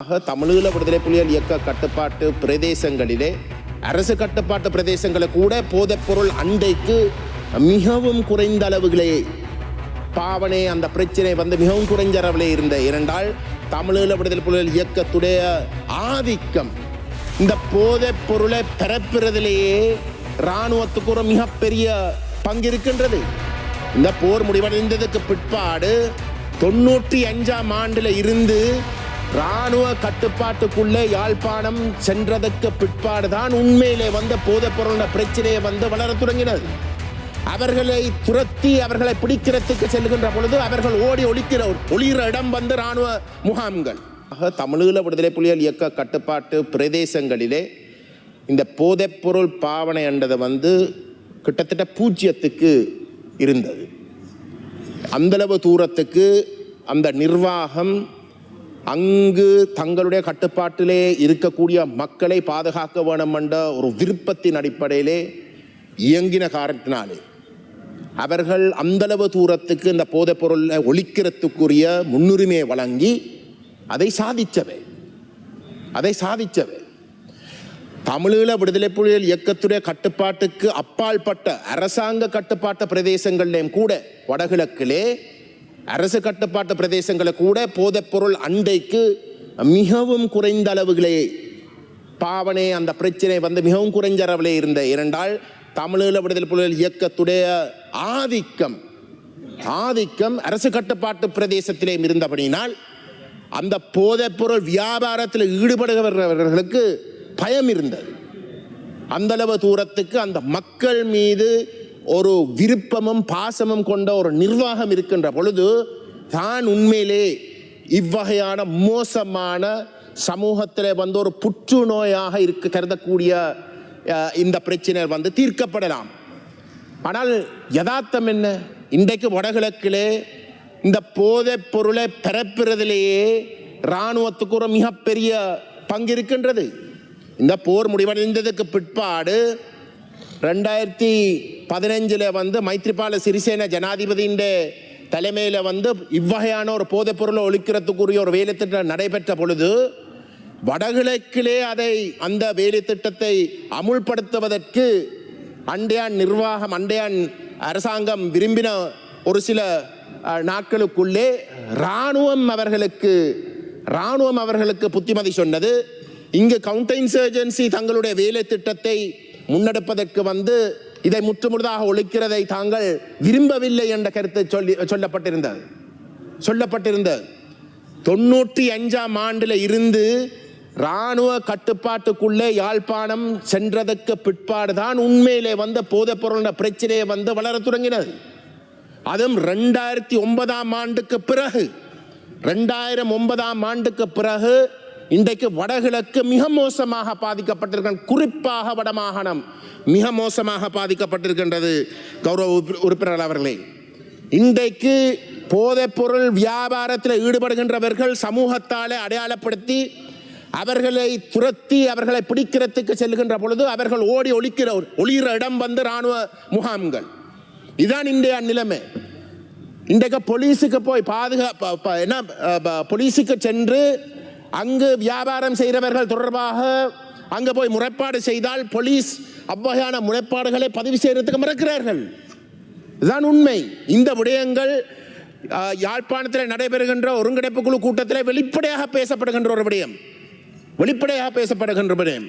ஆக தமிழீழ விடுதலை புலிகள் இயக்க கட்டுப்பாட்டு பிரதேசங்களிலே அரசு கட்டுப்பாட்டு பிரதேசங்களை கூட போதைப்பொருள் அண்டைக்கு மிகவும் குறைந்த அளவுகளே பாவனை அந்த பிரச்சனை வந்து மிகவும் குறைஞ்ச அளவிலே இருந்த இரண்டால் தமிழீழ விடுதலை புலிகள் இயக்கத்துடைய ஆதிக்கம் இந்த போதைப் பொருளை பரப்புறதிலேயே இராணுவத்துக்கு ஒரு மிகப்பெரிய பங்கு இருக்கின்றது இந்த போர் முடிவடைந்ததுக்கு பிற்பாடு தொண்ணூற்றி அஞ்சாம் ஆண்டுல இருந்து ராணுவ கட்டுப்பாட்டுக்குள்ளே யாழ்ப்பாணம் சென்றதற்கு பிற்பாடுதான் உண்மையிலே வந்த போதைப் பொருள பிரச்சனையை வந்து வளர தொடங்கினது. அவர்களை துரத்தி அவர்களை பிடிக்கிறதுக்கு செல்கின்ற பொழுது அவர்கள் ஓடி ஒழிக்கிற ஒளிகிற இடம் வந்து இராணுவ முகாம்கள். ஆக தமிழீழ விடுதலை புலிகள் இயக்க கட்டுப்பாட்டு பிரதேசங்களிலே இந்த போதைப்பொருள் பாவனை என்றது வந்து கிட்டத்தட்ட பூஜ்ஜியத்துக்கு இருந்தது. அந்தளவு தூரத்துக்கு அந்த நிர்வாகம் அங்கு தங்களுடைய கட்டுப்பாட்டிலே இருக்கக்கூடிய மக்களை பாதுகாக்க வேணும் என்ற ஒரு விருப்பத்தின் அடிப்படையிலே இயங்கின காரணத்தினாலே. அவர்கள் அந்தளவு தூரத்துக்கு இந்த போதைப் பொருளை ஒழிக்கிறதுக்குரிய முன்னுரிமையை வழங்கி அதை சாதிச்சவை அதை சாதிச்சவை தமிழீழ விடுதலை புலிகள் இயக்கத்துடைய கட்டுப்பாட்டுக்கு அப்பால்பட்ட அரசாங்க கட்டுப்பாட்டு பிரதேசங்கள்லேயும் கூட வடகிழக்கிலே அரசு கட்டுப்பாட்டு பிரதேசங்களை கூட போதைப்பொருள் அண்டைக்கு மிகவும் குறைந்த அளவுகளே. பாவனை அந்த பிரச்சனை வந்து மிகவும் குறைஞ்ச அளவிலே இருந்த இரண்டால் தமிழீழ விடுதலை புலிகள் இயக்கத்துடைய ஆதிக்கம் ஆதிக்கம் அரசு கட்டுப்பாட்டு பிரதேசத்திலே இருந்தபடியினால் அந்த போதைப்பொருள் வியாபாரத்தில் ஈடுபடுகிறவர்களுக்கு பயம் இருந்தது அந்தளவு தூரத்துக்கு அந்த மக்கள் மீது ஒரு விருப்பமும் பாசமும் கொண்ட ஒரு நிர்வாகம் இருக்கின்ற பொழுது தான் உண்மையிலே இவ்வகையான மோசமான சமூகத்தில் வந்து ஒரு புற்றுநோயாக இருக்க கருதக்கூடிய இந்த பிரச்சனை வந்து தீர்க்கப்படலாம். ஆனால் யதார்த்தம் என்ன? இன்றைக்கு வடகிழக்கிலே இந்த போதைப் பொருளை பரப்புறதிலேயே இராணுவத்துக்கு ஒரு மிகப்பெரிய பங்கு இருக்கின்றது. இந்த போர் முடிவடைந்ததுக்கு பிற்பாடு ரெண்டாயிரத்தி பதினஞ்சில் வந்து மைத்ரிபால சிறிசேன ஜனாதிபதியின் தலைமையில் வந்து இவ்வகையான ஒரு போதைப் பொருளை ஒழிக்கிறதுக்குரிய ஒரு வேலை திட்டம் நடைபெற்ற பொழுது வடகிழக்கிலே அதை அந்த வேலை திட்டத்தை அமுல்படுத்துவதற்கு அண்டையான் நிர்வாகம் அண்டையான் அரசாங்கம் விரும்பின ஒரு சில நாட்களுக்குள்ளே இராணுவம் அவர்களுக்கு இராணுவம் அவர்களுக்கு புத்திமதி சொன்னது. இங்கு கவுண்டர் இன்சர்ஜென்சி தங்களுடைய வேலை திட்டத்தை முன்னெடுப்பதற்கு வந்து இதை முற்றுமுழுதாக ஒழிக்கிறதை தாங்கள் விரும்பவில்லை என்ற கருத்து சொல்லி சொல்லப்பட்டிருந்தது. சொல்லப்பட்டிருந்தது. தொண்ணூற்றி அஞ்சாம் ஆண்டில் இருந்து இராணுவ கட்டுப்பாட்டுக்குள்ளே யாழ்ப்பாணம் சென்றதற்கு பிற்பாடுதான் உண்மையிலே வந்த போதைப் பொருள் பிரச்சனையை வந்து வளரத் தொடங்கினது. அதுவும் ரெண்டாயிரத்தி ஒன்பதாம் ஆண்டுக்கு பிறகு ரெண்டாயிரம் ஒன்பதாம் ஆண்டுக்கு பிறகு இன்றைக்கு வடகிழக்கு மிக மோசமாக பாதிக்கப்பட்டிருக்க குறிப்பாக வடமாகாணம் மிக மோசமாக பாதிக்கப்பட்டிருக்கின்றது. கௌரவ உறுப்பினர் அவர்களே இன்றைக்கு போதைப்பொருள் வியாபாரத்தில் ஈடுபடுகின்றவர்கள் சமூகத்தாலே அடையாளப்படுத்தி அவர்களை துரத்தி அவர்களை பிடிக்கிறதுக்கு செல்கின்ற பொழுது அவர்கள் ஓடி ஒழிக்கிற ஒளிகிற இடம் வந்து இராணுவ முகாம்கள். இதுதான் இன்றைய நிலைமை. இன்றைக்கு போலீஸுக்கு போய் பாதுகா என்ன ப- போலீஸுக்கு சென்று அங்கு வியாபாரம் செய்கிறவர்கள் தொடர்பாக அங்கே போய் முறைப்பாடு செய்தால் போலீஸ் அவ்வகையான முறைப்பாடுகளை பதிவு செய்கிறதுக்கு மறக்கிறார்கள். இதுதான் உண்மை. இந்த விடயங்கள் யாழ்ப்பாணத்தில் நடைபெறுகின்ற ஒருங்கிணைப்பு குழு கூட்டத்தில் வெளிப்படையாக பேசப்படுகின்ற ஒரு விடயம். வெளிப்படையாக பேசப்படுகின்ற விடயம்.